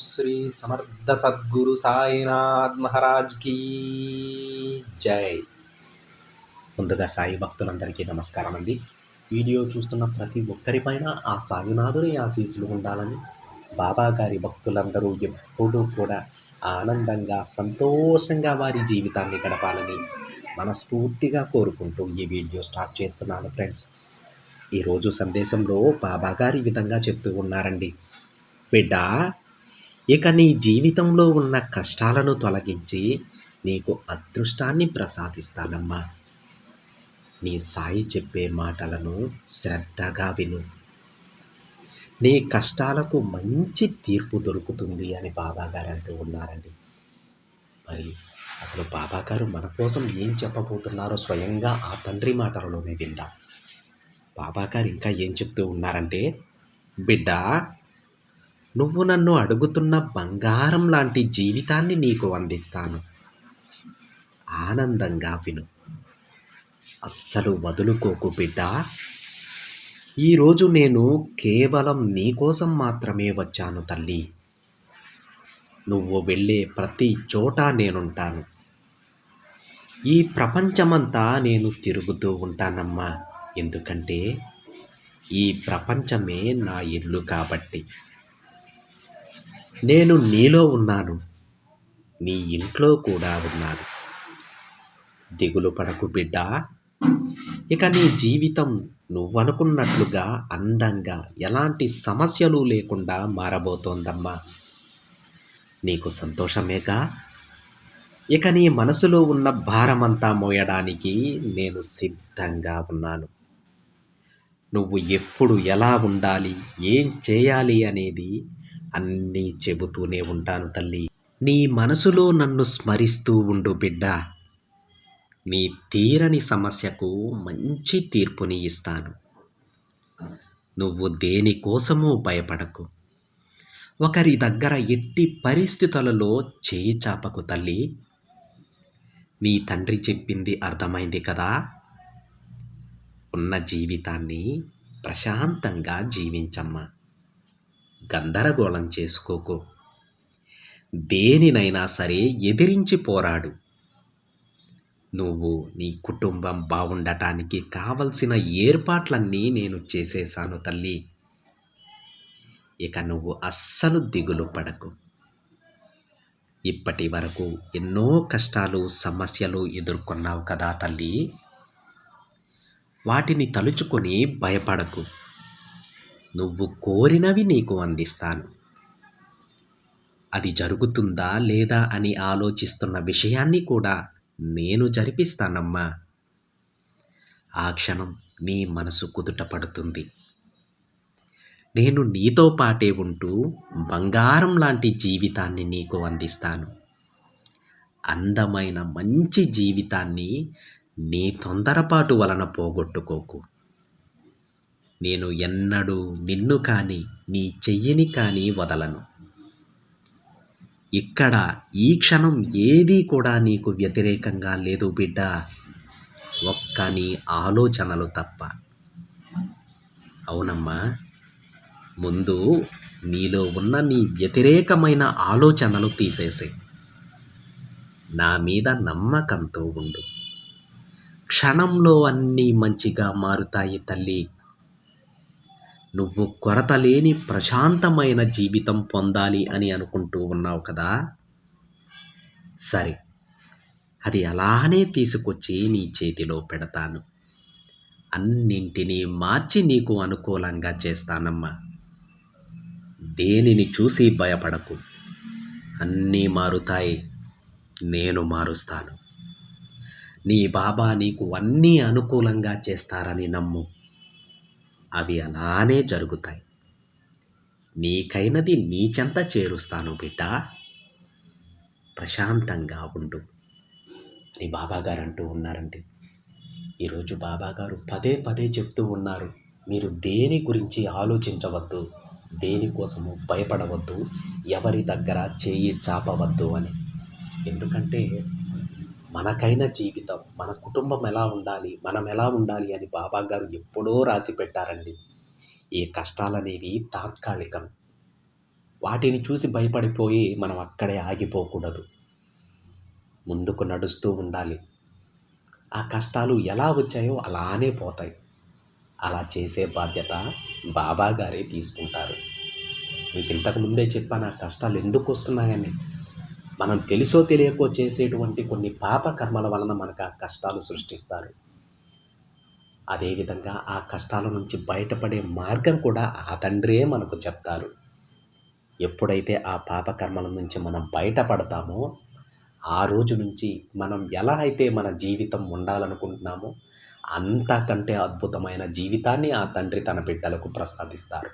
శ్రీ సమర్థ సద్గురు సాయినాథ్ మహారాజ్ కీ జై. ముందుగా సాయి భక్తులందరికీ నమస్కారం అండి వీడియో చూస్తున్న ప్రతి ఒక్కరిపైన ఆ సాయినాథుని ఆశీస్సులు ఉండాలని బాబా గారి భక్తులందరూ ఎప్పుడూ కూడా ఆనందంగా సంతోషంగా వారి జీవితాన్ని గడపాలని మనస్ఫూర్తిగా కోరుకుంటూ ఈ వీడియో స్టార్ట్ చేస్తున్నాను ఫ్రెండ్స్. ఈరోజు సందేశంలో బాబాగారి ఈ విధంగా చెప్తూ ఉన్నారండి. బిడ్డ ఇక నీ జీవితంలో ఉన్న కష్టాలను తొలగించి నీకు అదృష్టాన్ని ప్రసాదిస్తానమ్మా. నీ సాయి చెప్పే మాటలను శ్రద్ధగా విను. నీ కష్టాలకు మంచి తీర్పు దొరుకుతుంది అని బాబాగారు అంటూ ఉన్నారండి. మరి అసలు బాబాగారు మన కోసం ఏం చెప్పబోతున్నారో స్వయంగా ఆ తండ్రి మాటలలోనే విందాం. బాబాగారు ఇంకా ఏం చెప్తూ ఉన్నారంటే బిడ్డ నువ్వు నన్ను అడుగుతున్న బంగారం లాంటి జీవితాన్ని నీకు అందిస్తాను. ఆనందంగా విను. అస్సలు వదులుకోకు బిడ్డ. ఈరోజు నేను కేవలం నీకోసం మాత్రమే వచ్చాను తల్లి. నువ్వు వెళ్ళే ప్రతి చోట నేనుంటాను. ఈ ప్రపంచమంతా నేను తిరుగుతూ ఉంటానమ్మా. ఎందుకంటే ఈ ప్రపంచమే నా ఇల్లు కాబట్టి. నేను నీలో ఉన్నాను. నీ ఇంట్లో కూడా ఉన్నాను. దిగులు పడకు బిడ్డా. ఇక నీ జీవితం నువ్వనుకున్నట్లుగా అందంగా ఎలాంటి సమస్యలు లేకుండా మారబోతోందమ్మా. నీకు సంతోషమేగా? ఇక నీ మనసులో ఉన్న భారమంతా మోయడానికి నేను సిద్ధంగా ఉన్నాను. నువ్వు ఎప్పుడు ఎలా ఉండాలి ఏం చేయాలి అనేది అన్నీ చెబుతూనే ఉంటాను తల్లి. నీ మనసులో నన్ను స్మరిస్తూ ఉండు బిడ్డ. నీ తీరని సమస్యకు మంచి తీర్పుని ఇస్తాను. నువ్వు దేనికోసమూ భయపడకు. ఒకరి దగ్గర ఎట్టి పరిస్థితులలో చేయి చాపకు తల్లి. నీ తండ్రి చెప్పింది అర్థమైంది కదా? ఉన్న జీవితాన్ని ప్రశాంతంగా జీవించమ్మా. గందరగోళం చేసుకోకు. దేనినైనా సరే ఎదిరించి పోరాడు. నువ్వు నీ కుటుంబం బాగుండటానికి కావలసిన ఏర్పాట్లన్నీ నేను చేసేశాను తల్లి. ఇక నువ్వు అస్సలు దిగులు పడకు. ఇప్పటి వరకు ఎన్నో కష్టాలు సమస్యలు ఎదుర్కొన్నావు కదా తల్లి. వాటిని తలుచుకొని భయపడకు. నువ్వు కోరినవి నీకు అందిస్తాను. అది జరుగుతుందా లేదా అని ఆలోచిస్తున్న విషయాన్ని కూడా నేను జరిపిస్తానమ్మా. ఆ క్షణం నీ మనసు కుదుట పడుతుంది నేను నీతో పాటే ఉంటూ బంగారం లాంటి జీవితాన్ని నీకు అందిస్తాను. అందమైన మంచి జీవితాన్ని నీ తొందరపాటు వలన పోగొట్టుకోకు. నేను ఎన్నడూ నిన్ను కానీ నీ చెయ్యిని కానీ వదలను. ఇక్కడ ఈ క్షణం ఏదీ కూడా నీకు వ్యతిరేకంగా లేదు బిడ్డ. ఒక్క నీ ఆలోచనలు తప్ప. అవునమ్మా ముందు నీలో ఉన్న నీ వ్యతిరేకమైన ఆలోచనలు తీసేసే. నా మీద నమ్మకంతో ఉండు. క్షణంలో అన్నీ మంచిగా మారుతాయి తల్లి. నువ్వు కొరత లేని ప్రశాంతమైన జీవితం పొందాలి అని అనుకుంటూ ఉన్నావు కదా? సరే అది అలానే తీసుకొచ్చి నీ చేతిలో పెడతాను. అన్నింటినీ మార్చి నీకు అనుకూలంగా చేస్తానమ్మా. దేనిని చూసి భయపడకు. అన్నీ మారుతాయి నేను మారుస్తాను. నీ బాబా నీకు అన్నీ అనుకూలంగా చేస్తారని నమ్ము. అవి అలానే జరుగుతాయి. నీకైనది నీ చెంత చేరుస్తాను బిడ్డ. ప్రశాంతంగా ఉండు. అని బాబాగారు అంటూ ఉన్నారండి. ఈరోజు బాబాగారు పదే పదే చెప్తూ ఉన్నారు. మీరు దేని గురించి ఆలోచించవద్దు దేనికోసము భయపడవద్దు ఎవరి దగ్గర చేయి చాపవద్దు అని. ఎందుకంటే మనకైన జీవితం మన కుటుంబం ఎలా ఉండాలి మనం ఎలా ఉండాలి అని బాబా గారు ఎప్పుడో రాసి పెట్టారండి. ఈ కష్టాలనేవి తాత్కాలికం. వాటిని చూసి భయపడిపోయి మనం అక్కడే ఆగిపోకూడదు. ముందుకు నడుస్తూ ఉండాలి. ఆ కష్టాలు ఎలా వచ్చాయో అలానే పోతాయి. అలా చేసే బాధ్యత బాబాగారే తీసుకుంటారు. మీకు ఇంతకు ముందే చెప్పాను ఆ కష్టాలు ఎందుకు వస్తున్నాయని. మనం తెలుసో తెలియకో చేసేటువంటి కొన్ని పాప కర్మల వలన మనకు ఆ కష్టాలు సృష్టిస్తారు. అదేవిధంగా ఆ కష్టాల నుంచి బయటపడే మార్గం కూడా ఆ తండ్రియే మనకు చెప్తారు. ఎప్పుడైతే ఆ పాప కర్మల నుంచి మనం బయటపడతామో ఆ రోజు నుంచి మనం ఎలా అయితే మన జీవితం ఉండాలనుకుంటున్నామో అంతకంటే అద్భుతమైన జీవితాన్ని ఆ తండ్రి తన బిడ్డలకు ప్రసాదిస్తారు.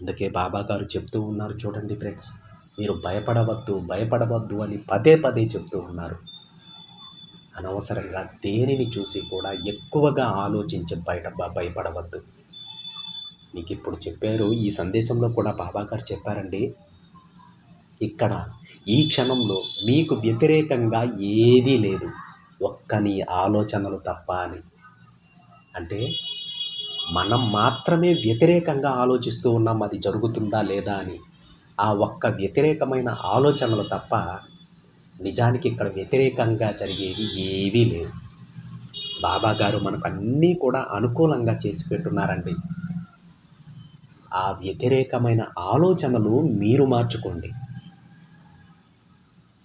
అందుకే బాబా గారు చెప్తూ ఉన్నారు చూడండి ఫ్రెండ్స్. మీరు భయపడవద్దు భయపడవద్దు అని పదే పదే చెప్తూ ఉన్నారు. అనవసరంగా దేనిని చూసి కూడా ఎక్కువగా ఆలోచించి బయట భయపడవద్దు. మీకు ఇప్పుడు చెప్పారు ఈ సందేశంలో కూడా బాబా గారు చెప్పారండి. ఇక్కడ ఈ క్షణంలో మీకు వ్యతిరేకంగా ఏదీ లేదు. ఒక్క నీ ఆలోచనలు తప్ప అని. అంటే మనం మాత్రమే వ్యతిరేకంగా ఆలోచిస్తూ ఉన్నాం అది జరుగుతుందా లేదా అని. ఆ ఒక్క వ్యతిరేకమైన ఆలోచనలు తప్ప నిజానికి ఇక్కడ వ్యతిరేకంగా జరిగేవి ఏవీ లేవు. బాబా గారు మనకు అన్నీ కూడా అనుకూలంగా చేసి పెట్టున్నారండి. ఆ వ్యతిరేకమైన ఆలోచనలు మీరు మార్చుకోండి.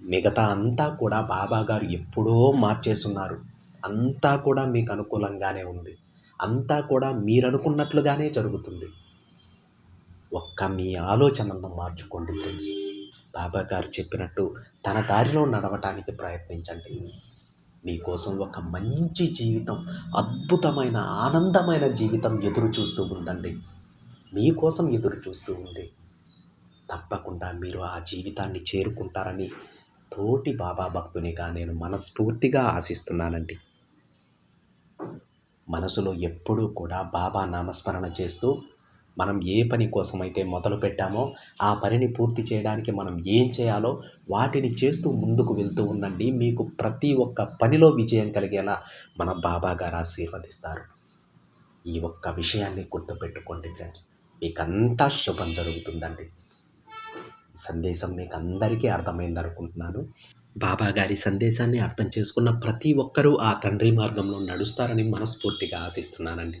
మిగతా అంతా కూడా బాబా గారు ఎప్పుడో మార్చేస్తున్నారు అంతా కూడా మీకు అనుకూలంగానే ఉంది. అంతా కూడా మీరు అనుకున్నట్లుగానే జరుగుతుంది. ఒక్క మీ ఆలోచనలను మార్చుకోండి ఫ్రెండ్స్. బాబా గారు చెప్పినట్టు తన దారిలో నడవటానికి ప్రయత్నించండి. మీకోసం ఒక మంచి జీవితం అద్భుతమైన ఆనందమైన జీవితం ఎదురు చూస్తూ ఉందండి మీకోసం ఎదురు చూస్తూ ఉంది తప్పకుండా మీరు ఆ జీవితాన్ని చేరుకుంటారని తోటి బాబా భక్తునిగా నేను మనస్ఫూర్తిగా ఆశిస్తున్నానండి. మనసులో ఎప్పుడూ కూడా బాబా నామస్మరణ చేస్తూ మనం ఏ పని కోసమైతే మొదలు పెట్టామో ఆ పనిని పూర్తి చేయడానికి మనం ఏం చేయాలో వాటిని చేస్తూ ముందుకు వెళ్తూ ఉండండి. మీకు ప్రతి ఒక్క పనిలో విజయం కలిగేలా మన బాబా గారు ఆశీర్వదిస్తారు. ఈ ఒక్క విషయాన్ని గుర్తుపెట్టుకోండి ఫ్రెండ్స్. మీకంతా శుభం జరుగుతుందండి. సందేశం మీకు అందరికీ అర్థమైంది అనుకుంటున్నాను. బాబా గారి సందేశాన్ని అర్థం చేసుకున్న ప్రతి ఒక్కరూ ఆ తండ్రి మార్గంలో నడుస్తారని మనస్ఫూర్తిగా ఆశిస్తున్నానండి.